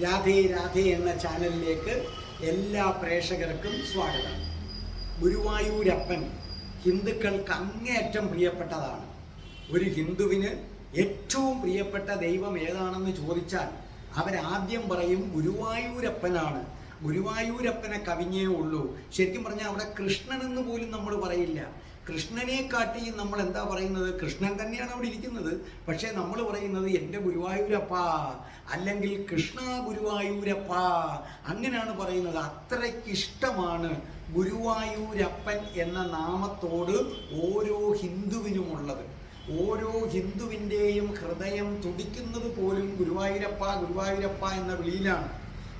രാധേ രാധേ എന്ന ചാനലിലേക്ക് എല്ലാ പ്രേക്ഷകർക്കും സ്വാഗതം. ഗുരുവായൂരപ്പൻ ഹിന്ദുക്കൾക്ക് അങ്ങേയറ്റം പ്രിയപ്പെട്ടതാണ്. ഒരു ഹിന്ദുവിന് ഏറ്റവും പ്രിയപ്പെട്ട ദൈവം ഏതാണെന്ന് ചോദിച്ചാൽ അവരാദ്യം പറയും ഗുരുവായൂരപ്പനാണ്. ഗുരുവായൂരപ്പനെ കവിഞ്ഞേ ഉള്ളൂ. ശരിക്കും പറഞ്ഞാൽ അവിടെ കൃഷ്ണൻ എന്ന് പോലും നമ്മൾ പറയില്ല. കൃഷ്ണനെ കാട്ടി നമ്മൾ എന്താ പറയുന്നത്? കൃഷ്ണൻ തന്നെയാണ് അവിടെ ഇരിക്കുന്നത്. പക്ഷേ നമ്മൾ പറയുന്നത് എന്റെ ഗുരുവായൂരപ്പ അല്ലെങ്കിൽ കൃഷ്ണ ഗുരുവായൂരപ്പ അങ്ങനെയാണ് പറയുന്നത്. അത്രയ്ക്കിഷ്ടമാണ് ഗുരുവായൂരപ്പൻ എന്ന നാമത്തോട് ഓരോ ഹിന്ദുവിനുമുള്ളത്. ഓരോ ഹിന്ദുവിന്റെയും ഹൃദയം തുടിക്കുന്നത് പോലും ഗുരുവായൂരപ്പ ഗുരുവായൂരപ്പ എന്ന വിളിയിലാണ്.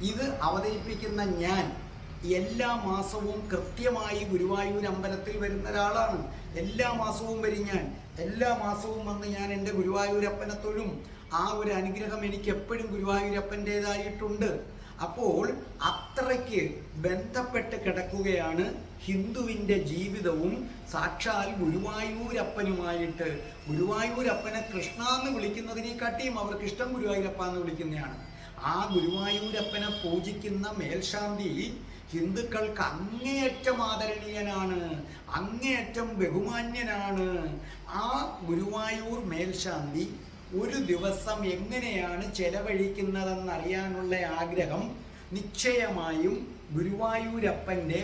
ഇത് അവതരിപ്പിക്കുന്ന ഞാൻ എല്ലാ മാസവും കൃത്യമായി ഗുരുവായൂർ അമ്പലത്തിൽ വരുന്ന ഒരാളാണ്. എല്ലാ മാസവും വരും ഞാൻ. എല്ലാ മാസവും വന്ന് ഞാൻ എന്റെ ഗുരുവായൂരപ്പനെ തൊഴും ആ ഒരു അനുഗ്രഹം എനിക്ക് എപ്പോഴും ഗുരുവായൂരപ്പന്റെതായിട്ടുണ്ട് അപ്പോൾ അത്രയ്ക്ക് ബന്ധപ്പെട്ട് കിടക്കുകയാണ് ഹിന്ദുവിന്റെ ജീവിതവും. സാക്ഷാൽ ഗുരുവായൂരപ്പനുമായിട്ട് ഗുരുവായൂരപ്പനെ കൃഷ്ണ എന്ന് വിളിക്കുന്നതിനെക്കാട്ടിയും അവർക്ക് ഇഷ്ടം ഗുരുവായൂരപ്പ എന്ന് വിളിക്കുന്നതാണ്. ആ ഗുരുവായൂരപ്പനെ പൂജിക്കുന്ന മേൽശാന്തി ഹിന്ദുക്കൾക്ക് അങ്ങേയറ്റം ആദരണീയനാണ് അങ്ങേയറ്റം ബഹുമാന്യനാണ്. ആ ഗുരുവായൂർ മേൽശാന്തി ഒരു ദിവസം എങ്ങനെയാണ് ചെലവഴിക്കുന്നതെന്നറിയാനുള്ള ആഗ്രഹം നിശ്ചയമായും ഗുരുവായൂരപ്പന്റെ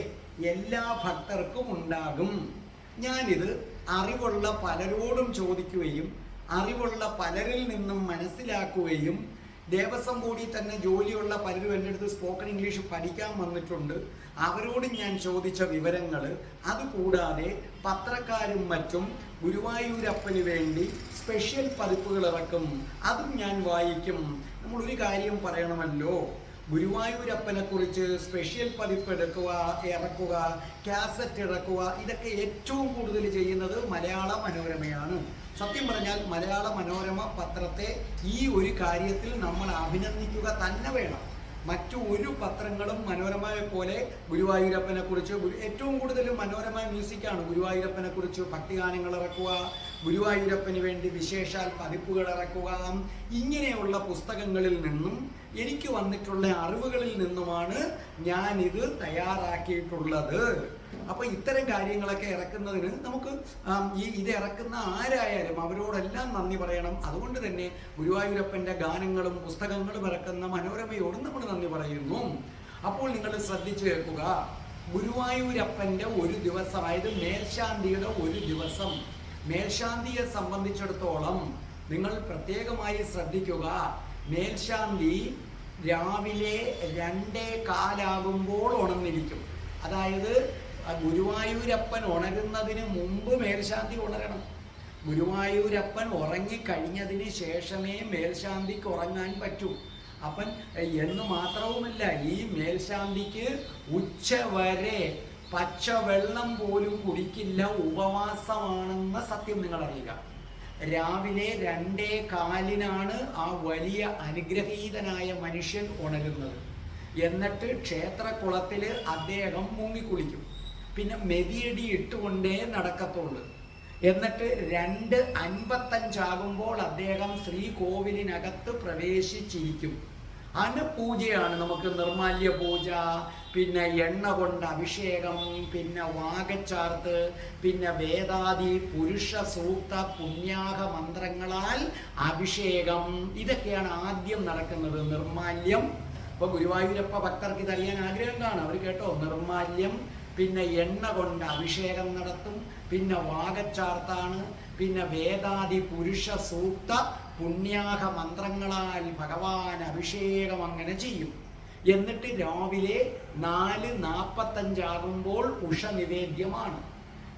എല്ലാ ഭക്തർക്കും ഉണ്ടാകും. ഞാനിത് അറിവുള്ള പലരോടും ചോദിക്കുകയും അറിവുള്ള പലരിൽ നിന്നും മനസ്സിലാക്കുകയും ദേവസ്വം ബോർഡിൽ തന്നെ ജോലിയുള്ള പലരും എന്റെ അടുത്ത് സ്പോക്കൺ ഇംഗ്ലീഷ് പഠിക്കാൻ വന്നിട്ടുണ്ട്. അവരോട് ഞാൻ ചോദിച്ച വിവരങ്ങൾ അതുകൂടാതെ പത്രക്കാരും മറ്റും ഗുരുവായൂരപ്പന് വേണ്ടി സ്പെഷ്യൽ പതിപ്പുകൾ ഇറക്കും. അതും ഞാൻ വായിക്കും. നമ്മൾ ഒരു കാര്യം പറയണമല്ലോ. ഗുരുവായൂരപ്പനെ കുറിച്ച് സ്പെഷ്യൽ പതിപ്പ് എടുക്കുക ഇറക്കുക കാസറ്റ് ഇറക്കുക ഇതൊക്കെ ഏറ്റവും കൂടുതൽ ചെയ്യുന്നത് മലയാള മനോരമയാണ്. സത്യം പറഞ്ഞാൽ മലയാള മനോരമ പത്രത്തെ ഈ ഒരു കാര്യത്തിൽ നമ്മൾ അഭിനന്ദിക്കുക തന്നെ വേണം. മറ്റു ഒരു പത്രങ്ങളും മനോരമയെ പോലെ ഗുരുവായൂരപ്പനെ കുറിച്ച് ഏറ്റവും കൂടുതൽ മനോരമ മ്യൂസിക്കാണ് ഗുരുവായൂരപ്പനെ കുറിച്ച് ഭക്തിഗാനങ്ങൾ ഇറക്കുക ഗുരുവായൂരപ്പന് വേണ്ടി വിശേഷാൽ പതിപ്പുകൾ ഇറക്കുക ഇങ്ങനെയുള്ള പുസ്തകങ്ങളിൽ നിന്നും എനിക്ക് വന്നിട്ടുള്ള അറിവുകളിൽ നിന്നുമാണ് ഞാൻ ഇത് തയ്യാറാക്കിയിട്ടുള്ളത്. അപ്പൊ ഇത്തരം കാര്യങ്ങളൊക്കെ ഇറക്കുന്നതിന് നമുക്ക് ഈ ഇത് ഇറക്കുന്ന ആരായാലും അവരോടെല്ലാം നന്ദി പറയണം. അതുകൊണ്ട് തന്നെ ഗുരുവായൂരപ്പന്റെ ഗാനങ്ങളും പുസ്തകങ്ങളും ഇറക്കുന്ന മനോരമയോടും നമ്മൾ നന്ദി പറയുന്നു. അപ്പോൾ നിങ്ങൾ ശ്രദ്ധിച്ചു കേൾക്കുക. ഗുരുവായൂരപ്പന്റെ ഒരു ദിവസം അതായത് മേൽശാന്തിയുടെ ഒരു ദിവസം. മേൽശാന്തിയെ സംബന്ധിച്ചിടത്തോളം നിങ്ങൾ പ്രത്യേകമായി ശ്രദ്ധിക്കുക. മേൽശാന്തി രാവിലെ രണ്ടേ കാലാകുമ്പോൾ ഉണർന്നിരിക്കും. അതായത് ഗുരുവായൂരപ്പൻ ഉണരുന്നതിന് മുമ്പ് മേൽശാന്തി ഉണരണം. ഗുരുവായൂരപ്പൻ ഉറങ്ങിക്കഴിഞ്ഞതിന് ശേഷമേ മേൽശാന്തിക്ക് ഉറങ്ങാൻ പറ്റൂ. അപ്പൻ എന്ന് മാത്രവുമല്ല ഈ മേൽശാന്തിക്ക് ഉച്ച വരെ പച്ചവെള്ളം പോലും കുടിക്കില്ല ഉപവാസമാണെന്ന സത്യം നിങ്ങൾ അറിയുക രാവിലെ രണ്ടേ കാലിനാണ് ആ വലിയ അനുഗ്രഹീതനായ മനുഷ്യൻ ഉണരുന്നത്. എന്നിട്ട് ക്ഷേത്രക്കുളത്തിൽ അദ്ദേഹം മുങ്ങിക്കുളിക്കും. പിന്നെ മെതിയടി ഇട്ടുകൊണ്ടേ നടക്കത്തുള്ളൂ. എന്നിട്ട് രണ്ട് അൻപത്തഞ്ചാകുമ്പോൾ അദ്ദേഹം ശ്രീകോവിലിനകത്ത് പ്രവേശിച്ചിരിക്കും. പൂജയാണ് നമുക്ക് നിർമാല്യ പൂജ. പിന്നെ എണ്ണ കൊണ്ട് അഭിഷേകം പിന്നെ വാഗച്ചാർത്ത് പിന്നെ വേദാദി പുരുഷ സൂക്ത പുണ്യാഹ മന്ത്രങ്ങളാൽ അഭിഷേകം. ഇതൊക്കെയാണ് ആദ്യം നടക്കുന്നത് നിർമാല്യം. ഇപ്പൊ ഗുരുവായൂരപ്പ ഭക്തർക്ക് ഇതറിയാൻ ആഗ്രഹം കാണും അവർ കേട്ടോ നിർമാല്യം പിന്നെ എണ്ണ കൊണ്ട് അഭിഷേകം നടത്തും പിന്നെ വാഗച്ചാർത്താണ് പിന്നെ വേദാദി പുരുഷ സൂക്ത പുണ്യാഹ മന്ത്രങ്ങളാൽ ഭഗവാൻ അഭിഷേകം അങ്ങനെ ചെയ്യും. എന്നിട്ട് രാവിലെ നാല് നാൽപ്പത്തഞ്ചാകുമ്പോൾ ഉഷ നിവേദ്യമാണ്.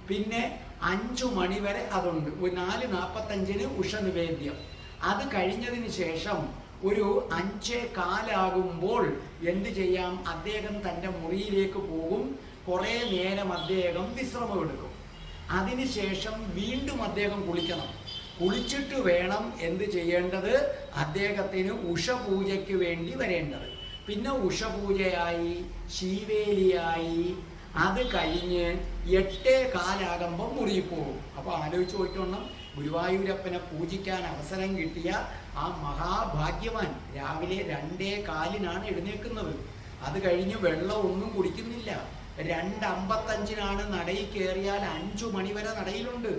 പിന്നെ അഞ്ചു മണി വരെ അതുണ്ട്. നാല് നാൽപ്പത്തഞ്ചിന് ഉഷ നിവേദ്യം. അത് കഴിഞ്ഞതിന് ശേഷം ഒരു അഞ്ചേ കാലാകുമ്പോൾ എന്ത് ചെയ്യാം? അദ്ദേഹം തന്റെ മുറിയിലേക്ക് പോകും. കുറേ നേരം അദ്ദേഹം വിശ്രമമെടുക്കും. അതിനുശേഷം വീണ്ടും അദ്ദേഹം കുളിക്കണം. കുളിച്ചിട്ട് വേണം എന്ത് ചെയ്യേണ്ടത്? അദ്ദേഹത്തിന് ഉഷപൂജയ്ക്ക് വേണ്ടി വരേണ്ടത്. പിന്നെ ഉഷപൂജയായി ശീവേലിയായി അത് കഴിഞ്ഞ് എട്ടേ കാലാകുമ്പോൾ മുറിയിൽ പോകും. അപ്പോൾ ആലോചിച്ച് പോയിട്ടുണ്ടോ ഗുരുവായൂരപ്പനെ പൂജിക്കാൻ അവസരം കിട്ടിയ ആ മഹാഭാഗ്യവാൻ രാവിലെ രണ്ടേ കാലിനാണ് എഴുന്നേൽക്കുന്നത്. അത് കഴിഞ്ഞ് വെള്ളം ഒന്നും കുടിക്കുന്നില്ല. രണ്ട് അമ്പത്തഞ്ചിനാണ് നടയിൽ കയറിയാൽ അഞ്ചു മണിവരെ നടയിലുണ്ട്.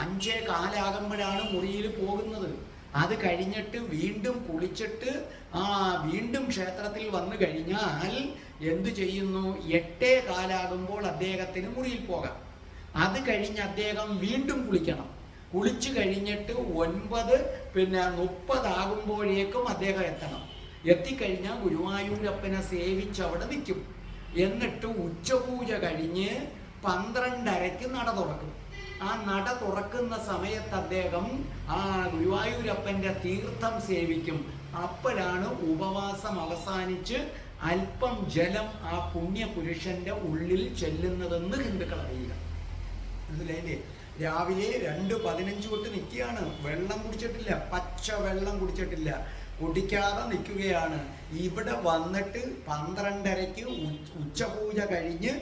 അഞ്ചേ കാലാകുമ്പോഴാണ് മുറിയിൽ പോകുന്നത്. അത് കഴിഞ്ഞിട്ട് വീണ്ടും കുളിച്ചിട്ട് ആ വീണ്ടും ക്ഷേത്രത്തിൽ വന്നു കഴിഞ്ഞാൽ എന്തു ചെയ്യുന്നു? എട്ടേ കാലാകുമ്പോൾ അദ്ദേഹത്തിന് മുറിയിൽ പോകാം. അത് കഴിഞ്ഞ് അദ്ദേഹം വീണ്ടും കുളിക്കണം. കുളിച്ചു കഴിഞ്ഞിട്ട് ഒൻപത് പിന്നെ മുപ്പതാകുമ്പോഴേക്കും അദ്ദേഹം എത്തണം. എത്തിക്കഴിഞ്ഞാൽ ഗുരുവായൂരപ്പനെ സേവിച്ച് അവിടെ നിൽക്കും. എന്നിട്ട് ഉച്ചപൂജ കഴിഞ്ഞ് പന്ത്രണ്ടരയ്ക്ക് നട തുറക്കും. ആ നട തുറക്കുന്ന സമയത്ത് അദ്ദേഹം ആ ഗുരുവായൂരപ്പന്റെ തീർത്ഥം സേവിക്കും. അപ്പോഴാണ് ഉപവാസം അവസാനിച്ച് അല്പം ജലം ആ പുണ്യപുരുഷന്റെ ഉള്ളിൽ ചെല്ലുന്നതെന്ന് ഹിന്ദുക്കൾ അറിയുക. മനസ്സിലായില്ലേ? രാവിലെ രണ്ട് പതിനഞ്ച് തൊട്ട് നിൽക്കുകയാണ്. വെള്ളം കുടിച്ചിട്ടില്ല. പച്ച വെള്ളം കുടിച്ചിട്ടില്ല. കുടിക്കാതെ നിൽക്കുകയാണ്. ഇവിടെ വന്നിട്ട് പന്ത്രണ്ടരയ്ക്ക് ഉച്ചപൂജ കഴിഞ്ഞ്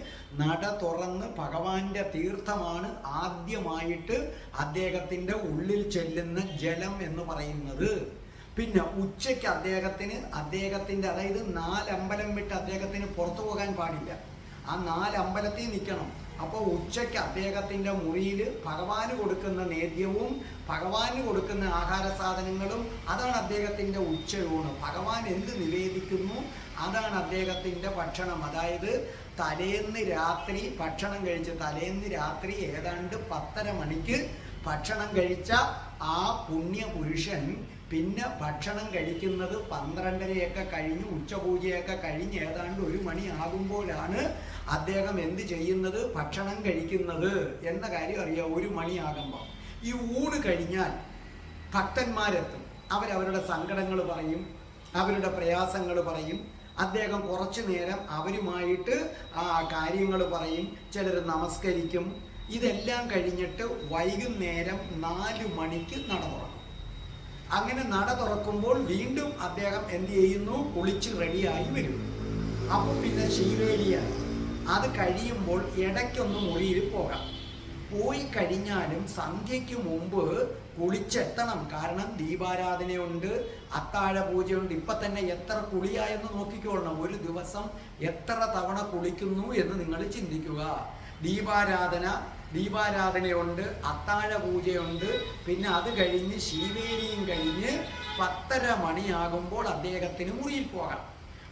നട തുറന്ന് ഭഗവാന്റെ തീർത്ഥമാണ് ആദ്യമായിട്ട് അദ്ദേഹത്തിന്റെ ഉള്ളിൽ ചെല്ലുന്ന ജലം എന്ന് പറയുന്നത്. പിന്നെ ഉച്ചയ്ക്ക് അദ്ദേഹത്തിന് അദ്ദേഹത്തിന്റെ അതായത് നാലമ്പലം വിട്ട് അദ്ദേഹത്തിന് പുറത്തു പോകാൻ പാടില്ല. ആ നാലമ്പലത്തിൽ നിൽക്കണം. അപ്പോൾ ഉച്ചയ്ക്ക് അദ്ദേഹത്തിന്റെ മുറിയിൽ ഭഗവാന് കൊടുക്കുന്ന നേദ്യവും ഭഗവാന് കൊടുക്കുന്ന ആഹാര സാധനങ്ങളും അതാണ് അദ്ദേഹത്തിന്റെ ഉച്ചയൂണ്. ഭഗവാൻ എന്ത് നിവേദിക്കുന്നു? അതാണ് അദ്ദേഹത്തിന്റെ ഭക്ഷണം. അതായത് തലേന്ന് രാത്രി ഭക്ഷണം കഴിച്ച് തലേന്ന് രാത്രി ഏതാണ്ട് പത്തര മണിക്ക് ഭക്ഷണം കഴിച്ച ആ പുണ്യ പുരുഷൻ പിന്നെ ഭക്ഷണം കഴിക്കുന്നത് പന്ത്രണ്ടരയൊക്കെ കഴിഞ്ഞ് ഉച്ചപൂജയൊക്കെ കഴിഞ്ഞ് ഏതാണ്ട് ഒരു മണി ആകുമ്പോഴാണ് അദ്ദേഹം എന്ത് ചെയ്യുന്നത്? ഭക്ഷണം കഴിക്കുന്നത്. എന്ന കാര്യം അറിയാം ഒരു മണിയാകുമ്പോൾ ഈ ഊണ് കഴിഞ്ഞാൽ ഭക്തന്മാരെത്തും. അവരവരുടെ സങ്കടങ്ങൾ പറയും അവരുടെ പ്രയാസങ്ങൾ പറയും. അദ്ദേഹം കുറച്ചു നേരം അവരുമായിട്ട് ആ കാര്യങ്ങൾ പറയും. ചിലർ നമസ്കരിക്കും. ഇതെല്ലാം കഴിഞ്ഞിട്ട് വൈകുന്നേരം നാല് മണിക്ക് നട തുറക്കും. അങ്ങനെ നട തുറക്കുമ്പോൾ വീണ്ടും അദ്ദേഹം എന്ത് ചെയ്യുന്നു? കുളിച്ച് റെഡിയായി വരും. അപ്പോൾ പിന്നെ ശീവേലിയായി അത് കഴിയുമ്പോൾ ഇടയ്ക്കൊന്ന് മുറിയിൽ പോകാം. പോയി കഴിഞ്ഞാലും സന്ധ്യയ്ക്ക് മുമ്പ് കുളിച്ചെത്തണം. കാരണം ദീപാരാധനയുണ്ട് അത്താഴ പൂജയുണ്ട് ഇപ്പം തന്നെ എത്ര കുളിയായെന്ന് നോക്കിക്കോളണം. ഒരു ദിവസം എത്ര തവണ കുളിക്കുന്നു എന്ന് നിങ്ങൾ ചിന്തിക്കുക. ദീപാരാധന ദീപാരാധനയുണ്ട് അത്താഴ പൂജയുണ്ട് പിന്നെ അത് കഴിഞ്ഞ് ശീവേലിയും കഴിഞ്ഞ് പത്തര മണിയാകുമ്പോൾ അദ്ദേഹത്തിന് മുറിയിൽ പോകാം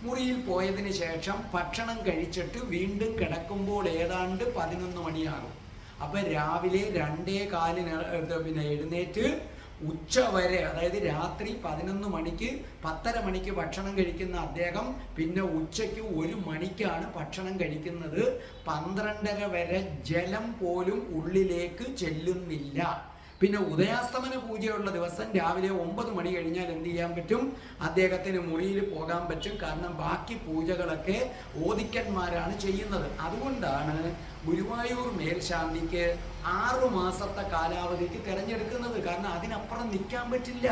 മുറിയിൽ പോയതിന് ശേഷം ഭക്ഷണം കഴിച്ചിട്ട് വീണ്ടും കിടക്കുമ്പോൾ ഏതാണ്ട് പതിനൊന്ന് മണിയാകും. അപ്പൊ രാവിലെ രണ്ടേ കാലിന് പിന്നെ എഴുന്നേറ്റ് ഉച്ച വരെ അതായത് രാത്രി പതിനൊന്ന് മണിക്ക് പത്തര മണിക്ക് ഭക്ഷണം കഴിക്കുന്ന അദ്ദേഹം പിന്നെ ഉച്ചയ്ക്ക് ഒരു മണിക്കാണ് ഭക്ഷണം കഴിക്കുന്നത്. പന്ത്രണ്ടര വരെ ജലം പോലും ഉള്ളിലേക്ക് ചെല്ലുന്നില്ല. പിന്നെ ഉദയാസ്തമന പൂജയുള്ള ദിവസം രാവിലെ ഒമ്പത് മണി കഴിഞ്ഞാൽ എന്ത് ചെയ്യാൻ പറ്റും? അദ്ദേഹത്തിന് മുറിയിൽ പോകാൻ പറ്റും. കാരണം ബാക്കി പൂജകളൊക്കെ ഓദിക്കന്മാരാണ് ചെയ്യുന്നത്. അതുകൊണ്ടാണ് ഗുരുവായൂർ മേൽശാന്തിക്ക് ആറു മാസത്തെ കാലാവധിക്ക് തിരഞ്ഞെടുക്കുന്നത്. കാരണം അതിനപ്പുറം നിൽക്കാൻ പറ്റില്ല.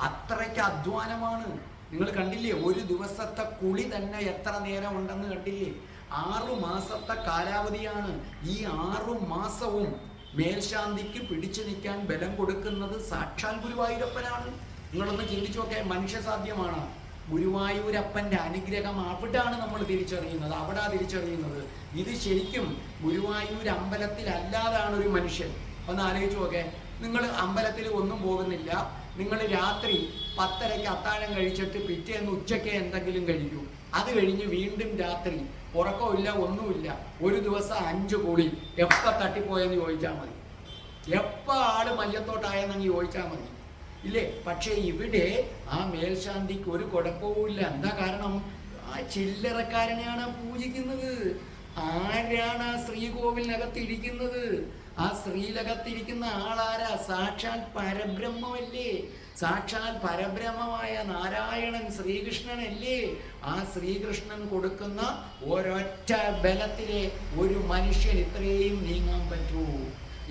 അത്രയ്ക്ക് അധ്വാനമാണ്. നിങ്ങൾ കണ്ടില്ലേ ഒരു ദിവസത്തെ കുളി തന്നെ എത്ര നേരം ഉണ്ടെന്ന് കണ്ടില്ലേ? ആറു മാസത്തെ കാലാവധിയാണ്. ഈ ആറു മാസവും മേൽശാന്തിക്ക് പിടിച്ചു നിൽക്കാൻ ബലം കൊടുക്കുന്നത് സാക്ഷാൽ ഗുരുവായൂരപ്പനാണ്. നിങ്ങളൊന്ന് ചിന്തിച്ചു നോക്കിയാൽ മനുഷ്യസാധ്യമാണ്. ഗുരുവായൂരപ്പന്റെ അനുഗ്രഹം അവിടാണ് നമ്മൾ തിരിച്ചറിയുന്നത് അവിടെ തിരിച്ചറിയുന്നത്. ഇത് ശരിക്കും ഗുരുവായൂർ അമ്പലത്തിൽ അല്ലാതാണ് ഒരു മനുഷ്യൻ. ഒന്ന് ആലോചിച്ചു നോക്കേ നിങ്ങൾ അമ്പലത്തിൽ ഒന്നും പോകുന്നില്ല. നിങ്ങൾ രാത്രി പത്തരയ്ക്ക് അത്താഴം കഴിച്ചിട്ട് പിറ്റേന്ന് ഉച്ചയ്ക്ക് എന്തെങ്കിലും കഴിക്കൂ. അത് കഴിഞ്ഞ് വീണ്ടും രാത്രി ഉറക്കമില്ല ഒന്നുമില്ല. ഒരു ദിവസം അഞ്ച് കോടി. എപ്പ തട്ടിപ്പോയെന്ന് ചോദിച്ചാൽ മതി. എപ്പ ആൾ മയ്യത്തോട്ടായെന്നങ്ങ് ചോദിച്ചാൽ മതി. ഇല്ലേ? പക്ഷേ ഇവിടെ ആ മേൽശാന്തിക്ക് ഒരു കുഴപ്പവുമില്ല. എന്താ കാരണം? ആ ചില്ലറക്കാരനെയാണ് പൂജിക്കുന്നത്. ആരാണ് ആ ശ്രീകോവിലിനകത്ത് ഇരിക്കുന്നത് ആ ശ്രീലകത്തിരിക്കുന്ന ആളാരാ? സാക്ഷാൽ പരബ്രഹ്മമല്ലേ? സാക്ഷാൽ പരബ്രഹ്മമായ നാരായണൻ ശ്രീകൃഷ്ണനല്ലേ? ആ ശ്രീകൃഷ്ണൻ കൊടുക്കുന്ന ഒരൊറ്റ ബലത്തിലെ ഒരു മനുഷ്യൻ ഇത്രയും നീങ്ങാൻ പറ്റൂ.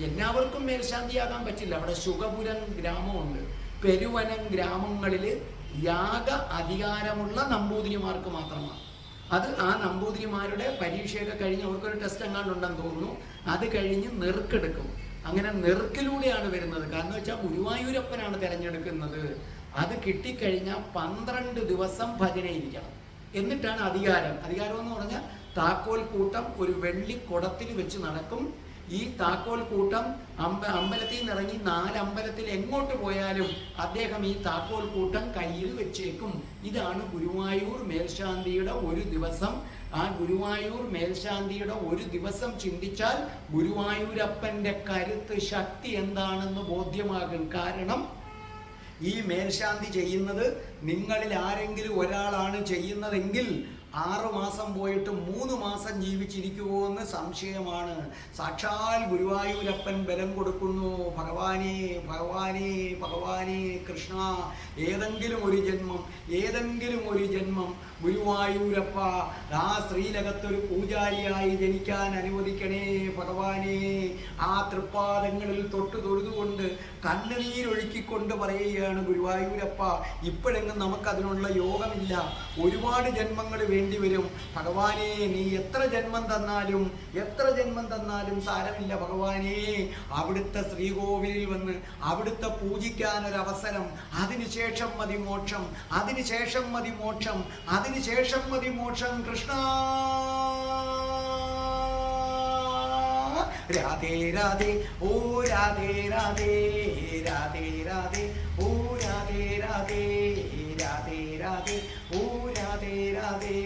എല്ലാവർക്കും മേൽശാന്തിയാകാൻ പറ്റില്ല. അവിടെ ശുഗപുരൻ ഗ്രാമമുണ്ട്. പെരുവനം ഗ്രാമങ്ങളിൽ യാഗ അധികാരമുള്ള നമ്പൂതിരിമാർക്ക് മാത്രമാണ്. അത് ആ നമ്പൂതിരിമാരുടെ പരീക്ഷയൊക്കെ കഴിഞ്ഞ് അവർക്കൊരു ടെസ്റ്റ് എങ്ങാണ്ടുണ്ടെന്ന് തോന്നുന്നു. അത് കഴിഞ്ഞ് നെറുക്കെടുക്കും. അങ്ങനെ നെറുക്കിലൂടെയാണ് വരുന്നത്. കാരണം വെച്ചാൽ ഗുരുവായൂരപ്പനാണ് തിരഞ്ഞെടുക്കുന്നത്. അത് കിട്ടിക്കഴിഞ്ഞാൽ പന്ത്രണ്ട് ദിവസം ഭജനയിരിക്കണം എന്നിട്ടാണ് അധികാരം. അധികാരം എന്ന് പറഞ്ഞാൽ താക്കോൽ കൂട്ടം ഒരു വെള്ളി കുടത്തിൽ വെച്ച് നടക്കും. ഈ താക്കോൽ കൂട്ടം അമ്പ അമ്പലത്തിൽ നിന്ന് ഇറങ്ങി നാലമ്പലത്തിൽ എങ്ങോട്ട് പോയാലും അദ്ദേഹം ഈ താക്കോൽ കൂട്ടം കയ്യിൽ വെച്ചേക്കും. ഇതാണ് ഗുരുവായൂർ മേൽശാന്തിയുടെ ഒരു ദിവസം ആ ഗുരുവായൂർ മേൽശാന്തിയുടെ ഒരു ദിവസം ചിന്തിച്ചാൽ ഗുരുവായൂരപ്പന്റെ കരുത്ത് ശക്തി എന്താണെന്ന് ബോധ്യമാകും. കാരണം ഈ മേൽശാന്തി ചെയ്യുന്നത് നിങ്ങളിൽ ആരെങ്കിലും ഒരാളാണ് ചെയ്യുന്നതെങ്കിൽ ആറു മാസം പോയിട്ട് മൂന്ന് മാസം ജീവിച്ചിരിക്കുമോ എന്ന് സംശയമാണ്. സാക്ഷാൽ ഗുരുവായൂരപ്പൻ ബലം കൊടുക്കുന്നു. ഭഗവാനെ ഭഗവാനെ ഭഗവാനെ കൃഷ്ണ ഏതെങ്കിലും ഒരു ജന്മം ഏതെങ്കിലും ഒരു ജന്മം ഗുരുവായൂരപ്പ ആ ശ്രീലകത്തൊരു പൂജാരിയായി ജനിക്കാൻ അനുവദിക്കണേ ഭഗവാനെ. ആ തൃപ്പാദങ്ങളിൽ തൊട്ട് തൊഴുതുകൊണ്ട് കണ്ണുനീരൊഴുക്കിക്കൊണ്ട് പറയുകയാണ് ഗുരുവായൂരപ്പ. ഇപ്പോഴെങ്ങും നമുക്കതിനുള്ള യോഗമില്ല. ഒരുപാട് ജന്മങ്ങൾ വേണ്ടി വരും ഭഗവാനെ നീ എത്ര ജന്മം തന്നാലും എത്ര ജന്മം തന്നാലും സാരമില്ല ഭഗവാനെ. അവിടുത്തെ ശ്രീകോവിലിൽ വന്ന് അവിടുത്തെ പൂജിക്കാനൊരവസരം. അതിനുശേഷം മതി മോക്ഷം. അതിനുശേഷം മതി മോക്ഷം. അതിനുശേഷം മതി മോക്ഷം കൃഷ്ണ രാധേ രാധേ ഓ രാധേ രാധേ രാധേ രാധേ ഓ രാധേ രാധേ രാധേ രാധേ ഓ രാധേ രാധേ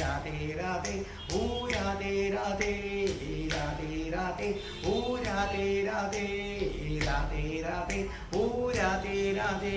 രാധേ രാധേ ഓ രാധേ രാധേ രാധേ രാധേ ഓ രാധേ രാധേ രാധേ രാധേ ഓ രാധേ രാധേ